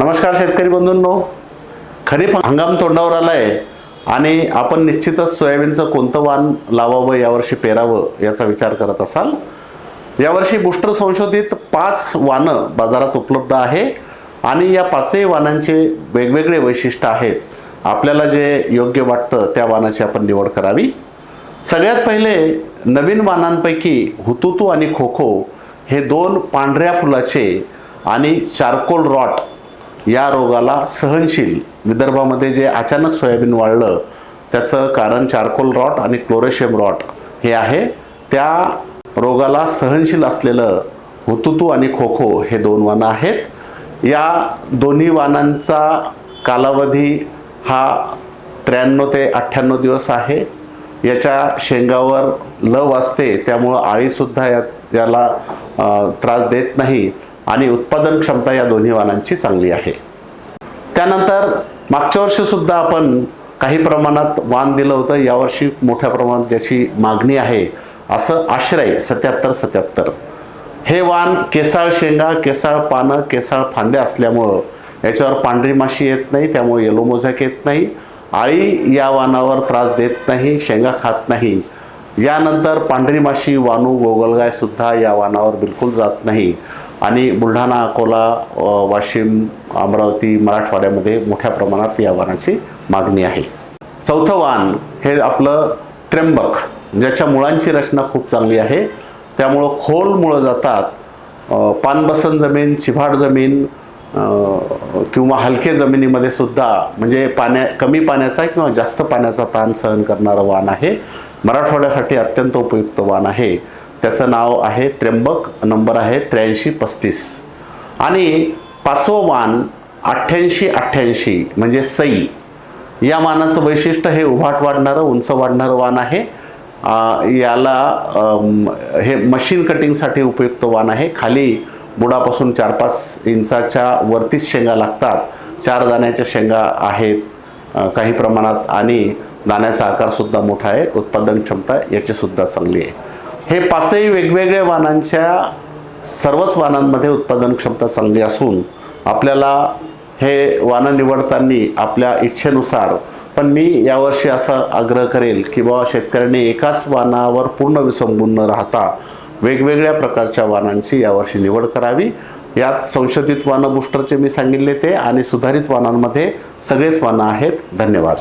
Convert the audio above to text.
नमस्कार शेतकरी बंधूंनो. खरीप हंगाम तोंडावर आला आहे आणि आपण निश्चितच सोयाबीनचं कोणतं वाण लावावं यावर्षी पेरावं याचा विचार करत असाल? यावर्षी बुस्टर संशोधित पाच वाणं बाजारात उपलब्ध आहे आणि या पाचही वाणांचे वेगवेगळे वैशिष्ट्य आहेत. आपल्याला जे योग्य वाटतं त्या वाणाची आपण निवड करावी. सगळ्यात पहिले नवीन वाणांपैकी हुतुतू आणि खोखो हे दोन पांढऱ्या फुलाचे आणि चारकोल रॉट या रोगाला सहनशील विदर्भामध्ये जे अचानक सोयाबीन वाढलं त्याचं कारण चारकोल रॉट आणि क्लोरेशियम रॉट हे आहे. त्या रोगाला सहनशील असलेलं हुतुतू आणि खोखो हे दोन वानं आहेत. या दोन्ही वानांचा कालावधी हा त्र्याण्णव ते अठ्ठ्याण्णव दिवस आहे. याच्या शेंगावर लव असते त्यामुळं आळीसुद्धा या याला त्रास देत नाही. आणि उत्पादन क्षमता या दोन्ही वाहनांची चांगली आहे. त्यानंतर मागच्या वर्षीसुद्धा आपण काही प्रमाणात वाण दिलं होतं. यावर्षी मोठ्या प्रमाणात ज्याची मागणी आहे असं आश्रय सत्याहत्तर सत्याहत्तर. हे वाण केसाळ शेंगा केसाळ पानं केसाळ फांद्या असल्यामुळं याच्यावर पांढरी माशी येत नाही त्यामुळे येलो मोझॅक येत नाही. आळी या वाणावर त्रास देत नाही शेंगा खात नाही. यानंतर पांढरी माशी वानू गोगलगायसुद्धा या वाणावर बिलकुल जात नाही. आणि बुलढाणा अकोला वाशिम अमरावती मराठवाड्यामध्ये मोठ्या प्रमाणात या वाहनाची मागणी आहे. चौथं वाण हे आपलं त्र्यंबक ज्याच्या मुळांची रचना खूप चांगली आहे. त्यामुळं खोल मुळं जातात पानबसन जमीन चिभाड जमीन किंवा हलके जमिनीमध्ये सुद्धा म्हणजे पाण्या कमी पाण्याचा किंवा जास्त पाण्याचा ताण सहन करणारं वाण आहे. मराठवाड्यासाठी अत्यंत उपयुक्त वाण आहे. त्याचं नाव आहे त्र्यंबक नंबर आहे त्र्याऐंशी पस्तीस. आणि पाचवं वान अठ्ठ्याऐंशी अठ्ठ्याऐंशी म्हणजे सई. या वानाचं वैशिष्ट्य हे उभाट वाढणारं उंच वाढणारं वान आहे. याला हे मशीन कटिंगसाठी उपयुक्त वान आहे. खाली बुडापासून चार पाच इंचाच्या वरतीच शेंगा लागतात. चार दाण्याच्या शेंगा आहेत काही प्रमाणात. आणि दाण्याचा आकारसुद्धा मोठा आहे. उत्पादन क्षमता याचीसुद्धा चांगली आहे. हे पाचही वेगवेगळ्या वाहनांच्या सर्वच वाहनांमध्ये उत्पादन क्षमता चांगली असून आपल्याला हे वाणं निवडताना आपल्या इच्छेनुसार पण मी यावर्षी असा आग्रह करेल की बाबा शेतकऱ्यांनी एकाच वाणावर पूर्ण विसंबून न राहता वेगवेगळ्या प्रकारच्या वाहनांची यावर्षी निवड करावी. यात संशोधित वाणं बुस्टरचे मी सांगितले ते आणि सुधारित वाणांमध्ये सगळेच वाणं आहेत. धन्यवाद.